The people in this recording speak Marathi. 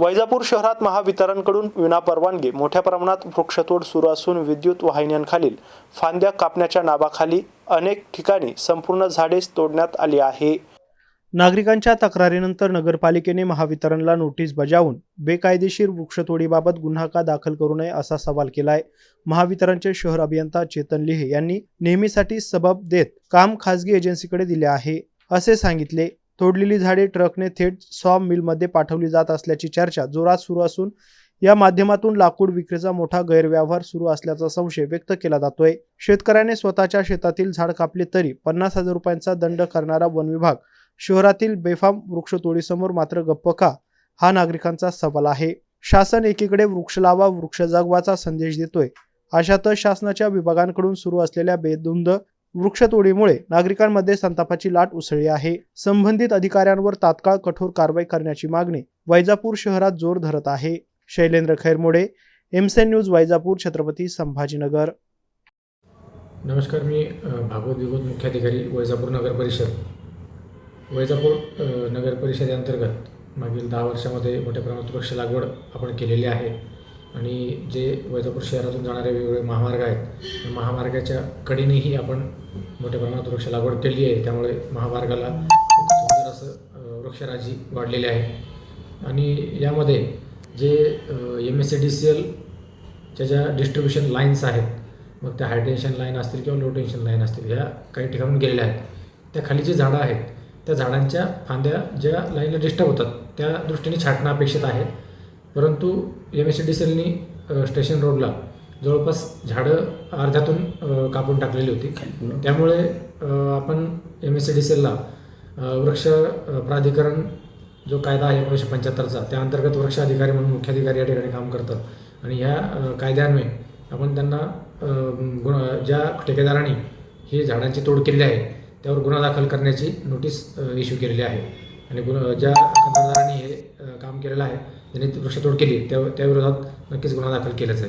वैजापूर शहरात महावितरणकडून विनापरवानगी मोठ्या प्रमाणात वृक्षतोड सुरू असून विद्युत वाहिन्यांखालील फांद्या कापण्याच्या नावाखाली अनेक ठिकाणी संपूर्ण झाडेच तोडण्यात आली आहे. नागरिकांच्या तक्रारीनंतर नगरपालिकेने महावितरणला नोटीस बजावून बेकायदेशीर वृक्षतोडीबाबत गुन्हा का दाखल करू नये असा सवाल केलाय. महावितरणचे शहर अभियंता चेतन लिहे यांनी नेहमीसाठी सबब देत काम खासगी एजन्सीकडे दिले आहे असे सांगितले. तोडलेली झाडे ट्रकने थेट सॉ मिलमध्ये पाठवली जात असल्याची चर्चा जोरात सुरू असून या माध्यमातून लाकूड विक्रीचा मोठा गैरव्यवहार सुरू असल्याचा संशय व्यक्त केला जातोय. शेतकऱ्याने स्वतःच्या शेतातील झाड कापले तरी पन्नास हजार रुपयांचा दंड करणारा वन विभाग शहरातील बेफाम वृक्षतोडीसमोर मात्र गप्प का? हा नागरिकांचा सवाल आहे. शासन एकीकडे वृक्ष लावा वृक्ष जगवाचा संदेश देतोय. अशातच शासनाच्या विभागांकडून सुरू असलेल्या बेधुंद वृक्षतोडीमुळे नागरिकांमध्ये संतापाची लाट उसळली आहे. संबंधित अधिकाऱ्यांवर तात्काळ कठोर कारवाई करण्याची मागणी वैजापूर शहरात जोर धरत आहे. शैलेंद्र खैरमोडे एमसेन न्यूज वैजापूर छत्रपती संभाजीनगर. नमस्कार मी भागवत विभूत मुख्याधिकारी वैजापूर नगर परिषद. वैजापूर नगर परिषदेअंतर्गत मागील दहा वर्षामध्ये मोठ्या प्रमाणात वृक्ष लागवड आपण केलेली आहे. आणि जे वैजापूर शहरातून जाणारे वेगवेगळे महामार्ग आहेत त्या महामार्गाच्या कडेनेही आपण मोठ्या प्रमाणात वृक्ष लागवड केली आहे. त्यामुळे महामार्गाला एक सुंदर असं वृक्षराजी वाढलेली आहे. आणि यामध्ये जे M S E D C एलच्या ज्या डिस्ट्रीब्युशन लाईन्स आहेत मग त्या हाय टेन्शन लाईन असतील किंवा लो टेन्शन लाईन असतील ह्या काही ठिकाणून गेलेल्या आहेत. त्या खाली जी झाडं आहेत त्या झाडांच्या फांद्या ज्या लाईनला डिस्टर्ब होतात त्या दृष्टीने छाटणं अपेक्षित आहे. परंतु M S E D C एलनी स्टेशन रोडला जवळपास झाडं अर्ध्यातून कापून टाकलेली होती. त्यामुळे आपण M S E D C एलला वृक्ष प्राधिकरण जो कायदा आहे एकोणीसशे पंच्याहत्तरचा त्या अंतर्गत वृक्ष अधिकारी म्हणून मुख्याधिकारी या ठिकाणी काम करतात आणि ह्या कायद्यान्वये आपण त्यांना गुण ज्या ठेकेदारांनी ही झाडांची तोड केलेली आहे त्यावर गुन्हा दाखल करण्याची नोटीस इश्यू केलेली आहे. आणि गुन्हा ज्या कंत्राटदारांनी हे केलेलं आहे ज्यांनी ती वृक्षतोड केली त्या त्याविरोधात नक्कीच गुन्हा दाखल केला जाईल